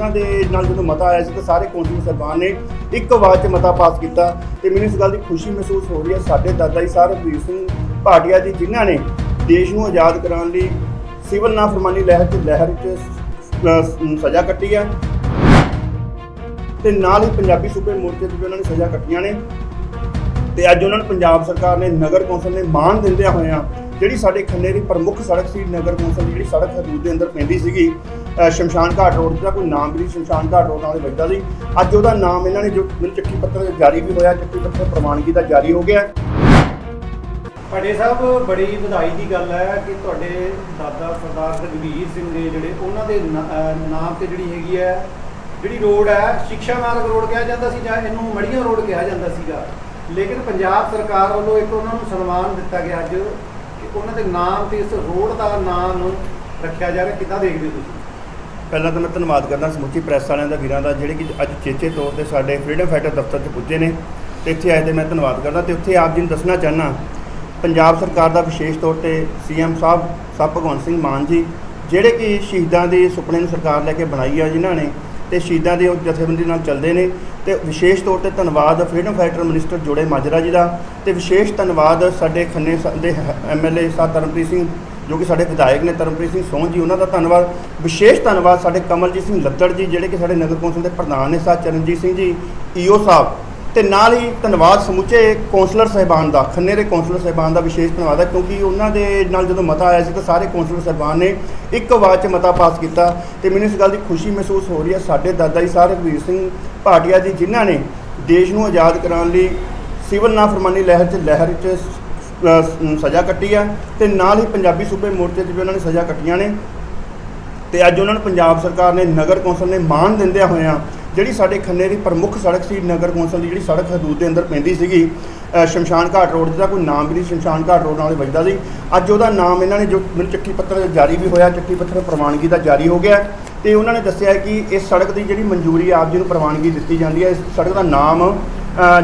ਉਹਨਾਂ ਦੇ ਨਾਲ ਜਦੋਂ ਮਤਾ ਆਇਆ ਸੀ ਤਾਂ ਸਾਰੇ ਕੌਂਸਲ ਸਰਕਾਰ ਨੇ ਇੱਕ ਆਵਾਜ਼ 'ਚ ਮਤਾ ਪਾਸ ਕੀਤਾ ਤੇ ਮੈਨੂੰ ਇਸ ਗੱਲ ਦੀ ਖੁਸ਼ੀ ਮਹਿਸੂਸ ਹੋ ਰਹੀ ਹੈ। ਸਾਡੇ ਦਾਦਾ ਜੀ ਸਾਹਿਬ ਰਘਬੀਰ ਸਿੰਘ ਭਾਟੀਆ ਜੀ ਜਿਨ੍ਹਾਂ ਨੇ ਦੇਸ਼ ਨੂੰ ਆਜ਼ਾਦ ਕਰਾਉਣ ਲਈ ਸਿਵਲ ਨਾਫਰਮਾਨੀ ਲਹਿਰ 'ਚ ਲਹਿਰ 'ਚ ਸਜ਼ਾ ਕੱਟੀ ਹੈ। ਤੇ ਨਾਲ ਹੀ ਪੰਜਾਬੀ ਸੂਬੇ ਮੋਰਚੇ 'ਚ ਵੀ ਉਹਨਾਂ ਨੇ ਸਜ਼ਾ ਕੱਟੀਆਂ ਨੇ। ਤੇ ਅੱਜ ਉਹਨਾਂ ਨੂੰ ਪੰਜਾਬ ਸਰਕਾਰ ਨੇ ਨਗਰ ਕੌਂਸਲ ਨੇ ਮਾਣ ਦਿੰਦਿਆਂ ਹੋਇਆਂ ਜਿਹੜੀ ਸਾਡੇ ਖੰਨੇ ਦੀ ਪ੍ਰਮੁੱਖ ਸੜਕ ਸੀ, ਨਗਰ ਕੌਂਸਲ ਦੀ ਜਿਹੜੀ ਸੜਕ ਹਦੂਦ ਦੇ ਅੰਦਰ ਪੈਂਦੀ ਸੀਗੀ ਸ਼ਮਸ਼ਾਨ ਘਾਟ ਰੋਡ ਦਾ, ਕੋਈ ਨਾਮ ਵੀ ਨਹੀਂ ਸ਼ਮਸ਼ਾਨ ਘਾਟ ਰੋਡ ਨਾਲ ਹੀ ਵੱਜਦਾ ਸੀ। ਅੱਜ ਉਹਦਾ ਨਾਮ ਇਹਨਾਂ ਨੇ ਜੋ, ਮੈਨੂੰ ਚਿੱਠੀ ਪੱਤਰ ਜਾਰੀ ਵੀ ਹੋਇਆ ਚਿੱਠੀ ਪੱਤਰ ਪ੍ਰਵਾਨਗੀ ਦਾ ਜਾਰੀ ਹੋ ਗਿਆ। ਭਾਡੇ ਸਾਹਿਬ, ਬੜੀ ਵਧਾਈ ਦੀ ਗੱਲ ਹੈ ਕਿ ਤੁਹਾਡੇ ਦਾਦਾ ਸਰਦਾਰ ਰਘਵੀਰ ਸਿੰਘ ਦੇ ਜਿਹੜੇ ਉਹਨਾਂ ਦੇ ਨਾਮ ਤੇ ਜਿਹੜੀ ਹੈਗੀ ਹੈ, ਜਿਹੜੀ ਰੋਡ ਹੈ ਸਿੱਖਿਆ ਮਾਰਗ ਰੋਡ ਕਿਹਾ ਜਾਂਦਾ ਸੀ ਜਾਂ ਇਹਨੂੰ ਮੜੀਆਂ ਰੋਡ ਕਿਹਾ ਜਾਂਦਾ ਸੀਗਾ। ਲੇਕਿਨ ਪੰਜਾਬ ਸਰਕਾਰ ਵੱਲੋਂ ਇੱਕ ਉਹਨਾਂ ਨੂੰ ਸਨਮਾਨ ਦਿੱਤਾ ਗਿਆ ਅੱਜ। ਕਿ ਉਹਨਾਂ ਦੇ ਨਾਮ ਤੇ ਇਸ ਰੋਡ ਦਾ ਨਾਮ ਰੱਖਿਆ ਜਾ ਰਿਹਾ ਕਿੱਦਾਂ ਦੇਖਦੇ ਹੋ ਤੁਸੀਂ? ਪਹਿਲਾਂ ਤਾਂ ਮੈਂ ਧੰਨਵਾਦ ਕਰਦਾ ਸਮੁੱਚੀ ਪ੍ਰੈਸ ਵਾਲਿਆਂ ਦਾ, ਵੀਰਾਂ ਦਾ, ਜਿਹੜੇ ਕਿ ਅੱਜ ਚੇਚੇ ਤੌਰ ਤੇ ਸਾਡੇ ਫਰੀडम ਫਾਈਟਰ ਦਫ਼ਤਰ 'ਚ ਪੁੱਜੇ ਨੇ। ਤੇ ਇੱਥੇ ਆਏ ਤੇ ਮੈਂ ਧੰਨਵਾਦ ਕਰਦਾ ਤੇ ਉੱਥੇ ਆਪ ਜੀ ਨੂੰ ਦੱਸਣਾ ਚਾਹਨਾ ਪੰਜਾਬ ਸਰਕਾਰ ਦਾ ਵਿਸ਼ੇਸ਼ ਤੌਰ ਤੇ ਸੀਐਮ ਸਾਹਿਬ ਸਾਹਿਬ ਭਗਵੰਤ ਸਿੰਘ ਮਾਨ ਜੀ, ਜਿਹੜੇ ਕਿ ਸ਼ਹੀਦਾਂ ਦੇ ਸੁਪਨੇ ਨੂੰ ਸਰਕਾਰ ਲੈ ਕੇ ਬਣਾਈ ਆ ਜਿਨ੍ਹਾਂ ਨੇ ਤੇ ਸ਼ਹੀਦਾਂ ਦੇ ਉਹ ਜਥੇਬੰਦੀ ਨਾਲ ਚੱਲਦੇ ਨੇ ਤੇ ਵਿਸ਼ੇਸ਼ ਤੌਰ ਤੇ ਧੰਨਵਾਦ ਫਰੀडम ਫਾਈਟਰ ਮਿਨਿਸਟਰ ਜੋੜੇ ਮਾਜਰਾ ਜੀ ਦਾ ਤੇ ਵਿਸ਼ੇਸ਼ ਧੰਨਵਾਦ ਸਾਡੇ ਖੰਨੇ ਸ- ਦੇ ਐਮਐਲਏ ਸਾਹਿਬ ਧਰਮਪ੍ਰੀਤ ਸਿੰਘ, ਜੋ ਕਿ ਸਾਡੇ ਵਿਧਾਇਕ ਨੇ ਧਰਮਪ੍ਰੀਤ ਸਿੰਘ ਸੋਹਣ ਜੀ, ਉਹਨਾਂ ਦਾ ਧੰਨਵਾਦ। ਵਿਸ਼ੇਸ਼ ਧੰਨਵਾਦ ਸਾਡੇ ਕਮਲਜੀਤ ਸਿੰਘ ਲੱਤੜ ਜੀ, ਜਿਹੜੇ ਕਿ ਸਾਡੇ ਨਗਰ ਕੌਂਸਲ ਦੇ ਪ੍ਰਧਾਨ ਨੇ ਸਾਹ ਚਰਨਜੀਤ ਸਿੰਘ ਜੀ ਈਓ ਸਾਹਿਬ। ਤੇ ਨਾਲ ਹੀ ਧੰਨਵਾਦ ਸਮੁੱਚੇ ਕੌਂਸਲਰ ਸਾਹਿਬਾਨ ਦਾ, ਖੰਨੇ ਦੇ ਕੌਂਸਲਰ ਸਾਹਿਬਾਨ ਦਾ ਵਿਸ਼ੇਸ਼ ਧੰਨਵਾਦ ਹੈ, ਕਿਉਂਕਿ ਉਹਨਾਂ ਦੇ ਨਾਲ ਜਦੋਂ ਮਤਾ ਆਇਆ ਸੀ ਤਾਂ ਸਾਰੇ ਕੌਂਸਲਰ ਸਾਹਿਬਾਨ ਨੇ ਇੱਕ ਆਵਾਜ਼ 'ਚ ਮਤਾ ਪਾਸ ਕੀਤਾ ਤੇ ਮੈਨੂੰ ਇਸ ਗੱਲ ਦੀ ਖੁਸ਼ੀ ਮਹਿਸੂਸ ਹੋ ਰਹੀ ਹੈ। ਸਾਡੇ ਦਾਦਾ ਜੀ ਸਾਹਿਬ ਰਘਬੀਰ ਸਿੰਘ ਭਾਟੀਆ ਜੀ, ਜਿਨ੍ਹਾਂ ਨੇ ਦੇਸ਼ ਨੂੰ ਆਜ਼ਾਦ ਕਰਾਉਣ ਲਈ ਸਿਵਲ ਨਾਫਰਮਾਨੀ ਲਹਿਰ 'ਚ ਲਹਿਰ 'ਚ ਸਜ਼ਾ ਕੱਟੀ ਹੈ ਤੇ ਨਾਲ ਹੀ ਪੰਜਾਬੀ ਸੂਬੇ ਮੋਰਚੇ 'ਚ ਵੀ ਉਹਨਾਂ ਨੇ ਸਜ਼ਾ ਕੱਟੀਆਂ ਨੇ ਤੇ ਅੱਜ ਉਹਨਾਂ ਨੂੰ ਪੰਜਾਬ ਸਰਕਾਰ ਨੇ ਨਗਰ ਕੌਂਸਲ ਨੇ ਮਾਣ ਦਿੰਦਿਆਂ ਹੋਇਆਂ ਜਿਹੜੀ ਸਾਡੇ ਖੰਨੇ ਦੀ ਪ੍ਰਮੁੱਖ ਸੜਕ ਸੀ, ਨਗਰ ਕੌਂਸਲ ਦੀ ਜਿਹੜੀ ਸੜਕ ਹਦੂਦ ਦੇ ਅੰਦਰ ਪੈਂਦੀ ਸੀਗੀ ਸ਼ਮਸ਼ਾਨ ਘਾਟ ਰੋਡ ਦਾ ਕੋਈ ਨਾਮ ਵੀ ਨਹੀਂ ਸ਼ਮਸ਼ਾਨ ਘਾਟ ਰੋਡ ਨਾਲੇ ਵੱਜਦਾ ਸੀ। ਅੱਜ ਉਹਦਾ ਨਾਮ ਇਹਨਾਂ ਨੇ ਜੋ ਮੈਨੂੰ ਚਿੱਠੀ ਪੱਤਰ ਜਾਰੀ ਵੀ ਹੋਇਆ ਚਿੱਠੀ ਪੱਤਰ ਪ੍ਰਵਾਨਗੀ ਦਾ ਜਾਰੀ ਹੋ ਗਿਆ। ਤੇ ਉਹਨਾਂ ਨੇ ਦੱਸਿਆ ਕਿ ਇਸ ਸੜਕ ਦੀ ਜਿਹੜੀ ਮਨਜ਼ੂਰੀ ਆਪ ਜੀ ਨੂੰ ਪ੍ਰਵਾਨਗੀ ਦਿੱਤੀ ਜਾਂਦੀ ਹੈ, ਇਸ ਸੜਕ ਦਾ ਨਾਮ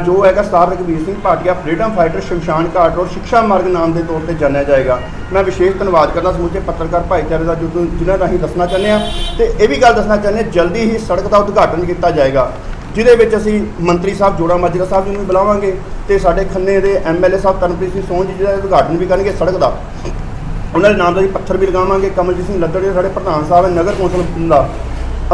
ਜੋ ਹੈਗਾ star Ragveer Singh Bhatia, freedom fighter ਸ਼ਮਸ਼ਾਨ ਘਾਟ ਰੋਡ ਸਿੱਖਿਆ ਮਾਰਗ ਨਾਮ ਦੇ ਤੌਰ ਤੇ ਜਾਣਿਆ ਜਾਏਗਾ। ਮੈਂ ਵਿਸ਼ੇਸ਼ ਧੰਨਵਾਦ ਕਰਦਾ ਸਮੁੱਚੇ ਪੱਤਰਕਾਰ ਭਾਈਚਾਰੇ ਦਾ, ਜੋ ਜਿਨ੍ਹਾਂ ਰਾਹੀਂ ਦੱਸਣਾ ਚਾਹੁੰਦੇ ਆ ਤੇ ਇਹ ਵੀ ਗੱਲ ਦੱਸਣਾ ਚਾਹੁੰਦੇ ਜਲਦੀ ਹੀ ਸੜਕ ਦਾ ਉਦਘਾਟਨ ਕੀਤਾ ਜਾਏਗਾ। ਜਿਹਦੇ ਵਿੱਚ ਅਸੀਂ ਮੰਤਰੀ ਸਾਹਿਬ ਜੋੜਾ ਮਾਜਰਾ ਸਾਹਿਬ ਨੂੰ ਵੀ ਬੁਲਾਵਾਂਗੇ ਤੇ ਸਾਡੇ ਖੰਨੇ ਦੇ ਐਮਐਲਏ ਸਾਹਿਬ ਤਰਨਪ੍ਰੀਤ ਸਿੰਘ ਸੋਹਣ ਜੀ ਜਿਹੜਾ ਉਦਘਾਟਨ ਵੀ ਕਰਨਗੇ ਸੜਕ ਦਾ। ਉਹਨਾਂ ਦੇ ਨਾਮ ਦਾ ਜੀ ਪੱਥਰ ਵੀ ਲਗਾਵਾਂਗੇ। ਕਮਲਜੀਤ ਸਿੰਘ ਲੱਦੜ ਜੀ ਸਾਡੇ ਪ੍ਰਧਾਨ ਸਾਹਿਬ ਹੈ, ਨਗਰ ਕੌਂਸਲ ਦਾ।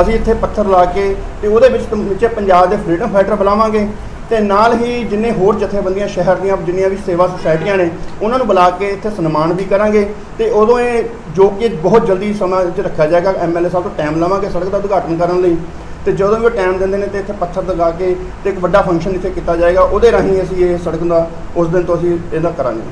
ਅਸੀਂ ਇੱਥੇ ਪੱਥਰ ਲਾ ਕੇ ਤੇ ਉਹਦੇ ਵਿੱਚ ਨੀਚੇ ਪੰਜਾਬ ਦੇ ਫਰੀडम ਫਾਈਟਰ ਬੁਲਾਵਾਂਗੇ। ਤੇ ਨਾਲ ਹੀ ਜਿੰਨੇ ਹੋਰ ਜਥੇਬੰਦੀਆਂ, ਸ਼ਹਿਰ ਦੀਆਂ ਜਿੰਨੀਆਂ ਵੀ ਸੇਵਾ ਸੁਸਾਇਟੀਆਂ ਨੇ, ਉਹਨਾਂ ਨੂੰ ਬੁਲਾ ਕੇ ਇੱਥੇ ਸਨਮਾਨ ਵੀ ਕਰਾਂਗੇ। ਤੇ ਉਦੋਂ ਇਹ ਜੋ ਕਿ ਬਹੁਤ ਜਲਦੀ ਸਮਾਂ 'ਚ ਰੱਖਿਆ ਜਾਏਗਾ ਐਮਐਲਏ ਸਾਹਿਬ ਤੋਂ ਟਾਈਮ ਲਵਾਂਗੇ ਸੜਕ ਦਾ ਉਦਘਾਟਨ ਕਰਨ ਲਈ। ਤੇ ਜਦੋਂ ਵੀ ਉਹ ਟਾਈਮ ਦਿੰਦੇ ਨੇ ਤੇ ਇੱਥੇ ਪੱਥਰ ਲਗਾ ਕੇ ਤੇ ਇੱਕ ਵੱਡਾ ਫੰਕਸ਼ਨ ਇੱਥੇ ਕੀਤਾ ਜਾਏਗਾ, ਉਹਦੇ ਰਾਹੀਂ ਅਸੀਂ ਇਹ ਸੜਕ ਦਾ ਉਸ ਦਿਨ ਤੋਂ ਅਸੀਂ ਇਹਦਾ ਕਰਾਂਗੇ।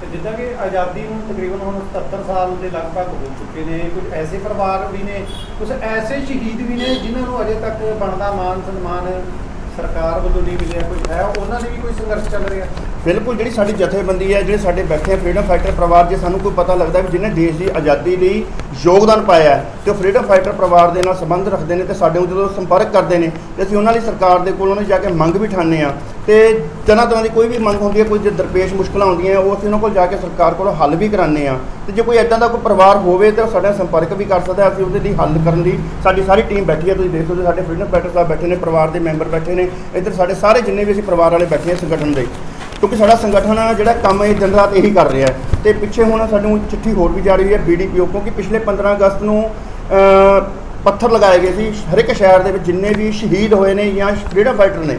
ਤੇ ਜਿੱਦਾਂ ਕਿ ਆਜ਼ਾਦੀ ਨੂੰ ਤਕਰੀਬਨ ਹੁਣ 77 ਸਾਲ ਦੇ ਲਗਭਗ ਹੋ ਚੁੱਕੇ ਨੇ, ਕੁਝ ਐਸੇ ਪਰਿਵਾਰ ਵੀ ਨੇ, ਕੁਝ ਐਸੇ ਸ਼ਹੀਦ ਵੀ ਨੇ ਜਿਨ੍ਹਾਂ ਨੂੰ ਅਜੇ ਤੱਕ ਬਣਦਾ ਮਾਨ ਸਨਮਾਨ ਸਰਕਾਰ ਵੱਲੋਂ ਨਹੀਂ ਮਿਲਿਆ ਕੁਝ ਹੈ ਉਹਨਾਂ ਦੇ ਵੀ ਕੋਈ ਸੰਘਰਸ਼ ਚੱਲ ਰਿਹਾ? ਬਿਲਕੁਲ, ਜਿਹੜੀ ਸਾਡੀ ਜਥੇਬੰਦੀ ਹੈ, ਜਿਹੜੇ ਸਾਡੇ ਬੈਠੇ ਆ ਫਰੀडम ਫਾਈਟਰ ਪਰਿਵਾਰ, ਜੇ ਸਾਨੂੰ ਕੋਈ ਪਤਾ ਲੱਗਦਾ ਵੀ ਜਿਹਨੇ ਦੇਸ਼ ਦੀ ਆਜ਼ਾਦੀ ਲਈ ਯੋਗਦਾਨ ਪਾਇਆ ਹੈ ਉਹ ਫਰੀडम ਫਾਈਟਰ ਪਰਿਵਾਰ ਦੇ ਨਾਲ ਸੰਬੰਧ ਰੱਖਦੇ ਨੇ ਤੇ ਸਾਡੇ ਨੂੰ ਜਦੋਂ ਸੰਪਰਕ ਕਰਦੇ ਨੇ ਤੇ ਅਸੀਂ ਉਹਨਾਂ ਲਈ ਸਰਕਾਰ ਦੇ ਕੋਲ ਉਹਨਾਂ ਨੂੰ ਜਾ ਕੇ ਮੰਗ ਵੀ ਠਾਣੇ ਆ ਤੇ ਜਨਾਂ ਤਰ੍ਹਾਂ ਦੀ ਕੋਈ ਵੀ ਮੰਗ ਹੁੰਦੀ ਹੈ, ਕੋਈ ਦਰਪੇਸ਼ ਮੁਸ਼ਕਲਾਂ ਆਉਂਦੀਆਂ, ਉਹ ਅਸੀਂ ਉਹਨਾਂ ਕੋਲ ਜਾ ਕੇ ਸਰਕਾਰ ਕੋਲੋਂ ਹੱਲ ਵੀ ਕਰਾਣੇ ਆ ਤੇ ਜੇ ਕੋਈ ਐਦਾਂ ਦਾ ਕੋਈ ਪਰਿਵਾਰ ਹੋਵੇ ਤਾਂ ਨਾਲ ਸੰਪਰਕ ਵੀ ਕਰ ਸਕਦਾ ਅਸੀਂ ਉਹਦੇ ਲਈ ਹੱਲ ਕਰਨ ਲਈ ਸਾਡੀ ਸਾਰੀ ਟੀਮ ਬੈਠੀ ਹੈ, ਤੁਸੀਂ ਦੇਖ ਸਕਦੇ ਹੋ ਸਾਡੇ ਫਰੀडम ਫਾਈਟਰ ਸਾਹਿਬ ਬੈਠੇ ਨੇ, ਪਰਿਵਾਰ ਦੇ ਮੈਂਬਰ ਬੈਠੇ ਨੇ, ਇੱਧਰ ਸਾਡੇ ਸਾਰੇ ਜਿੰਨੇ ਵੀ ਅਸੀਂ ਪਰਿਵਾਰ ਵਾਲੇ ਬੈਠੇ ਹਾਂ ਸੰਗਠਨ ਦੇ। ਕਿਉਂਕਿ ਸਾਡਾ ਸੰਗਠਨ ਜਿਹੜਾ ਕੰਮ ਇਹ ਦਿਨ ਰਾਤ ਇਹੀ ਕਰ ਰਿਹਾ ਹੈ। ਤੇ ਪਿੱਛੇ ਹੁਣ ਸਾਨੂੰ ਚਿੱਠੀ ਹੋਰ ਵੀ ਜਾ ਰਹੀ ਹੈ ਬੀਡੀਪੀਓ ਕਿਉਂਕਿ ਪਿਛਲੇ 15 ਅਗਸਤ ਨੂੰ ਪੱਥਰ ਲਗਾਏ ਗਏ ਸੀ ਹਰ ਇੱਕ ਸ਼ਹਿਰ ਦੇ ਵਿੱਚ ਜਿੰਨੇ ਵੀ ਸ਼ਹੀਦ ਹੋਏ ਨੇ ਜਾਂ ਫਰੀडम ਫਾਈਟਰ ਨੇ,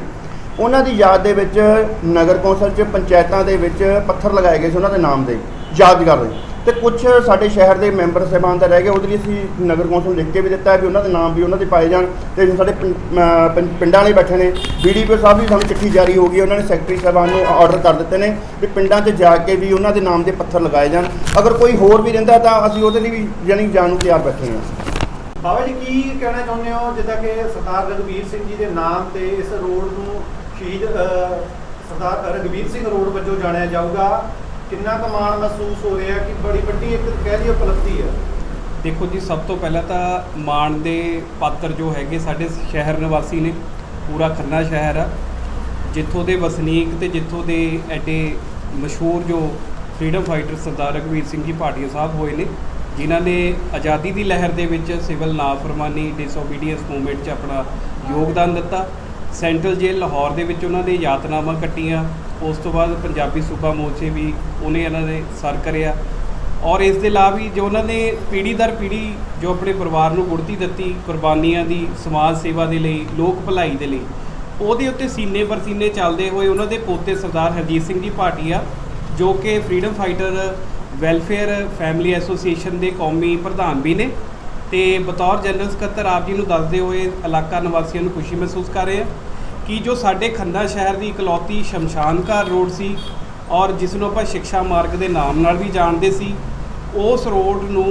ਉਹਨਾਂ ਦੀ ਯਾਦ ਦੇ ਵਿੱਚ ਨਗਰ ਕੌਂਸਲ 'ਚ ਪੰਚਾਇਤਾਂ ਦੇ ਵਿੱਚ ਪੱਥਰ ਲਗਾਏ ਗਏ ਸੀ ਉਹਨਾਂ ਦੇ ਨਾਮ ਦੇ, ਯਾਦਗਾਰ ਦੇ। ਤੇ ਕੁਝ ਸਾਡੇ ਸ਼ਹਿਰ ਦੇ ਮੈਂਬਰ ਸਾਹਿਬਾਨ ਦਾ ਰਹਿ ਗਿਆ ਉਹਦੇ ਲਈ ਅਸੀਂ ਨਗਰ ਕੌਂਸਲ ਨੂੰ ਲਿਖ ਕੇ ਵੀ ਦਿੱਤਾ ਹੈ ਵੀ ਉਹਨਾਂ ਦੇ ਨਾਮ ਵੀ ਉਹਨਾਂ ਦੇ ਪਾਏ ਜਾਣ। ਤੇ ਸਾਡੇ ਪਿੰ- ਪਿੰਡਾਂ ਵਾਲੇ ਬੈਠੇ ਨੇ। ਬੀਡੀਪੀ ਸਾਹਿਬ ਵੀ ਸਾਨੂੰ ਚਿੱਠੀ ਜਾਰੀ ਹੋ ਗਈ, ਉਹਨਾਂ ਨੇ ਸੈਕਟਰੀ ਸਾਹਿਬਾਨ ਨੂੰ ਆਰਡਰ ਕਰ ਦਿੱਤੇ ਨੇ ਵੀ ਪਿੰਡਾਂ 'ਚ ਜਾ ਕੇ ਵੀ ਉਹਨਾਂ ਦੇ ਨਾਮ ਦੇ ਪੱਥਰ ਲਗਾਏ ਜਾਣ। ਅਗਰ ਕੋਈ ਹੋਰ ਵੀ ਰਹਿੰਦਾ ਤਾਂ ਅਸੀਂ ਉਹਦੇ ਲਈ ਵੀ ਯਾਨੀ ਜਾਣ ਨੂੰ ਤਿਆਰ ਬੈਠੇ ਹਾਂ। ਬਾਬਾ ਜੀ, ਕੀ ਕਹਿਣਾ ਚਾਹੁੰਦੇ ਹੋ? ਜਿੱਦਾਂ ਕਿ ਸਰਦਾਰ ਰਘਵੀਰ ਸਿੰਘ ਜੀ ਦੇ ਨਾਮ ਤੇ ਇਸ ਰੋਡ ਨੂੰ ਸ਼ਹੀਦ ਸਰਦਾਰ ਰਘਵੀਰ ਸਿੰਘ ਰੋਡ ਵਜੋਂ ਜਾਣਿਆ ਜਾਊਗਾ। ਕਿੰਨਾ ਕੁ ਮਾਣ ਮਹਿਸੂਸ ਹੋ ਰਿਹਾ ਕਿ ਬੜੀ ਵੱਡੀ ਇੱਕ ਕਹਿ ਲਈਏ ਉਪਲਬਧੀ ਹੈ? ਦੇਖੋ ਜੀ, ਸਭ ਤੋਂ ਪਹਿਲਾਂ ਤਾਂ ਮਾਣ ਦੇ ਪਾਤਰ ਜੋ ਹੈਗੇ ਸਾਡੇ ਸ਼ਹਿਰ ਨਿਵਾਸੀ ਨੇ, ਪੂਰਾ ਖੰਨਾ ਸ਼ਹਿਰ ਆ। ਜਿੱਥੋਂ ਦੇ ਵਸਨੀਕ ਤੇ ਜਿੱਥੋਂ ਦੇ ਐਡੇ ਮਸ਼ਹੂਰ ਜੋ ਫਰੀडम ਫਾਈਟਰ ਸਰਦਾਰ ਰਘਵੀਰ ਸਿੰਘ ਜੀ ਭਾਟੀਆ ਸਾਹਿਬ ਹੋਏ ਨੇ, ਜਿਨ੍ਹਾਂ ਨੇ ਆਜ਼ਾਦੀ ਦੀ ਲਹਿਰ ਦੇ ਵਿੱਚ ਸਿਵਲ ਨਾਫਰਮਾਨੀ ਡਿਸਓਬੀਡੀਐਂਸ ਮੂਵਮੈਂਟ 'ਚ ਆਪਣਾ ਯੋਗਦਾਨ ਦਿੱਤਾ। ਸੈਂਟਰਲ ਜੇਲ੍ਹ ਲਾਹੌਰ ਦੇ ਵਿੱਚ ਉਹਨਾਂ ਦੇ ਯਾਤਨਾਵਾਂ ਕੱਟੀਆਂ, ਉਸ ਤੋਂ ਬਾਅਦ ਪੰਜਾਬੀ ਸੂਬਾ ਮੋਰਚੇ ਵੀ ਉਹਨੇ ਇਹਨਾਂ ਨੇ ਸਰ ਕਰਿਆ। ਔਰ ਇਸ ਦੇ ਇਲਾਵਾ ਵੀ ਜੋ ਉਹਨਾਂ ਨੇ ਪੀੜ੍ਹੀ ਦਰ ਪੀੜ੍ਹੀ ਜੋ ਆਪਣੇ ਪਰਿਵਾਰ ਨੂੰ ਗੁੜਤੀ ਦਿੱਤੀ ਕੁਰਬਾਨੀਆਂ ਦੀ ਸਮਾਜ ਸੇਵਾ ਦੇ ਲਈ, ਲੋਕ ਭਲਾਈ ਦੇ ਲਈ, ਉਹਦੇ ਉੱਤੇ ਸੀਨੇ ਪਰ ਸੀਨੇ ਚੱਲਦੇ ਹੋਏ ਉਹਨਾਂ ਦੇ ਪੋਤੇ ਸਰਦਾਰ ਹਰਜੀਤ ਸਿੰਘ ਜੀ ਭਾਟੀਆ, ਜੋ ਕਿ freedom fighter, welfare, family association ਦੇ ਕੌਮੀ ਪ੍ਰਧਾਨ ਵੀ ਨੇ ਤੇ ਬਤੌਰ ਜਨਰਲ ਸਕੱਤਰ ਆਪ ਜੀ ਨੂੰ ਦੱਸਦੇ ਹੋਏ ਇਲਾਕਾ ਨਿਵਾਸੀਆਂ ਨੂੰ ਖੁਸ਼ੀ ਮਹਿਸੂਸ ਕਰ ਰਹੇ ਆ ਕਿ ਜੋ ਸਾਡੇ ਖੰਨਾ ਸ਼ਹਿਰ ਦੀ ਇਕਲੌਤੀ ਸ਼ਮਸ਼ਾਨ ਘਾਟ ਰੋਡ ਸੀ ਔਰ ਜਿਸ ਨੂੰ ਆਪਾਂ ਸਿੱਖਿਆ ਮਾਰਗ ਦੇ ਨਾਮ ਨਾਲ ਵੀ ਜਾਣਦੇ ਸੀ, ਉਸ ਰੋਡ ਨੂੰ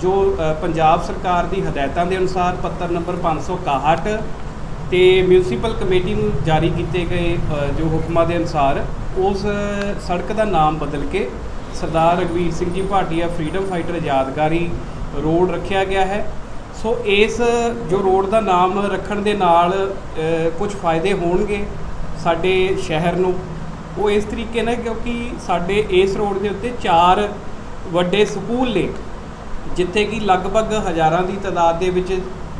ਜੋ ਪੰਜਾਬ ਸਰਕਾਰ ਦੀ ਹਦਾਇਤਾਂ ਦੇ ਅਨੁਸਾਰ ਪੱਤਰ ਨੰਬਰ 561 ਤੇ ਮਿਊਨਿਸਪਲ ਕਮੇਟੀ ਨੂੰ ਜਾਰੀ ਕੀਤੇ ਗਏ ਜੋ ਹੁਕਮਾਂ ਦੇ ਅਨੁਸਾਰ ਉਸ ਸੜਕ ਦਾ ਨਾਮ ਬਦਲ ਕੇ ਸਰਦਾਰ ਰਗਵੀਰ ਸਿੰਘ ਜੀ ਭਾਟੀਆ ਫਰੀडम ਫਾਈਟਰ ਯਾਦਗਾਰੀ ਰੋਡ ਰੱਖਿਆ ਗਿਆ ਹੈ। ਸੋ ਇਸ, ਜੋ ਰੋਡ ਦਾ ਨਾਮ ਰੱਖਣ ਦੇ ਨਾਲ ਕੁਝ ਫਾਇਦੇ ਹੋਣਗੇ ਸਾਡੇ ਸ਼ਹਿਰ ਨੂੰ। ਉਹ ਇਸ ਤਰੀਕੇ ਨਾਲ ਕਿਉਂਕਿ ਸਾਡੇ ਇਸ ਰੋਡ ਦੇ ਉੱਤੇ ਚਾਰ ਵੱਡੇ ਸਕੂਲ ਨੇ, ਜਿੱਥੇ ਕਿ ਲਗਭਗ ਹਜ਼ਾਰਾਂ ਦੀ ਤਾਦਾਦ ਦੇ ਵਿੱਚ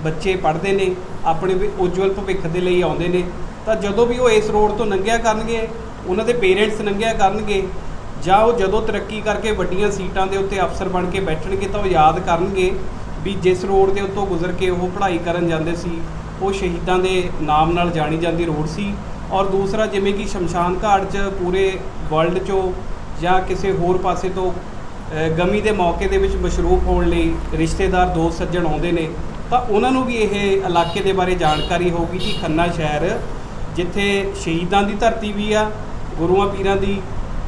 ਬੱਚੇ ਪੜ੍ਹਦੇ ਨੇ, ਆਪਣੇ ਉਜਵਲ ਭਵਿੱਖ ਦੇ ਲਈ ਆਉਂਦੇ ਨੇ। ਤਾਂ ਜਦੋਂ ਵੀ ਉਹ ਇਸ ਰੋਡ ਤੋਂ ਲੰਘਿਆ ਕਰਨਗੇ, ਉਹਨਾਂ ਦੇ ਪੇਰੈਂਟਸ ਲੰਘਿਆ ਕਰਨਗੇ ਜਾਂ ਉਹ ਜਦੋਂ ਤਰੱਕੀ ਕਰਕੇ ਵੱਡੀਆਂ ਸੀਟਾਂ ਦੇ ਉੱਤੇ ਅਫਸਰ ਬਣ ਕੇ ਬੈਠਣਗੇ ਤਾਂ ਉਹ ਯਾਦ ਕਰਨਗੇ ਵੀ ਜਿਸ ਰੋਡ ਦੇ ਉੱਤੋਂ ਗੁਜ਼ਰ ਕੇ ਉਹ ਪੜ੍ਹਾਈ ਕਰਨ ਜਾਂਦੇ ਸੀ, ਉਹ ਸ਼ਹੀਦਾਂ ਦੇ ਨਾਮ ਨਾਲ ਜਾਣੀ ਜਾਂਦੀ ਰੋਡ ਸੀ। ਔਰ ਦੂਸਰਾ, ਜਿਵੇਂ ਕਿ ਸ਼ਮਸ਼ਾਨ ਘਾਟ 'ਚ ਪੂਰੇ ਵਰਲਡ 'ਚੋਂ ਜਾਂ ਕਿਸੇ ਹੋਰ ਪਾਸੇ ਤੋਂ ਗਮੀ ਦੇ ਮੌਕੇ ਦੇ ਵਿੱਚ ਮਸ਼ਰੂਫ ਹੋਣ ਲਈ ਰਿਸ਼ਤੇਦਾਰ ਦੋਸਤ ਸੱਜਣ ਆਉਂਦੇ ਨੇ, ਤਾਂ ਉਹਨਾਂ ਨੂੰ ਵੀ ਇਹ ਇਲਾਕੇ ਦੇ ਬਾਰੇ ਜਾਣਕਾਰੀ ਹੋਊਗੀ ਕਿ ਖੰਨਾ ਸ਼ਹਿਰ, ਜਿੱਥੇ ਸ਼ਹੀਦਾਂ ਦੀ ਧਰਤੀ ਵੀ ਆ, ਗੁਰੂਆਂ ਪੀਰਾਂ ਦੀ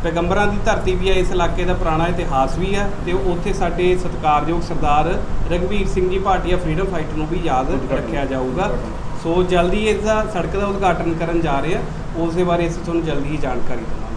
ਪੈਗੰਬਰਾਂ ਦੀ ਧਰਤੀ ਵੀ ਆ ਇਸ ਇਲਾਕੇ ਦਾ ਪੁਰਾਣਾ ਇਤਿਹਾਸ ਵੀ ਆ ਤੇ ਉੱਥੇ ਸਾਡੇ ਸਤਿਕਾਰਯੋਗ ਸਰਦਾਰ ਰਗਵੀਰ ਸਿੰਘ ਜੀ ਭਾਟੀਆ ਫਰੀडम ਫਾਈਟਰ ਨੂੰ ਵੀ ਯਾਦ ਰੱਖਿਆ ਜਾਊਗਾ। ਸੋ ਜਲਦੀ ਇਸ ਦਾ ਸੜਕ ਦਾ ਉਦਘਾਟਨ ਕਰਨ ਜਾ ਰਹੇ ਆ ਉਸ ਦੇ ਬਾਰੇ ਅਸੀਂ ਤੁਹਾਨੂੰ ਜਲਦੀ ਹੀ ਜਾਣਕਾਰੀ ਦੇਵਾਂਗੇ।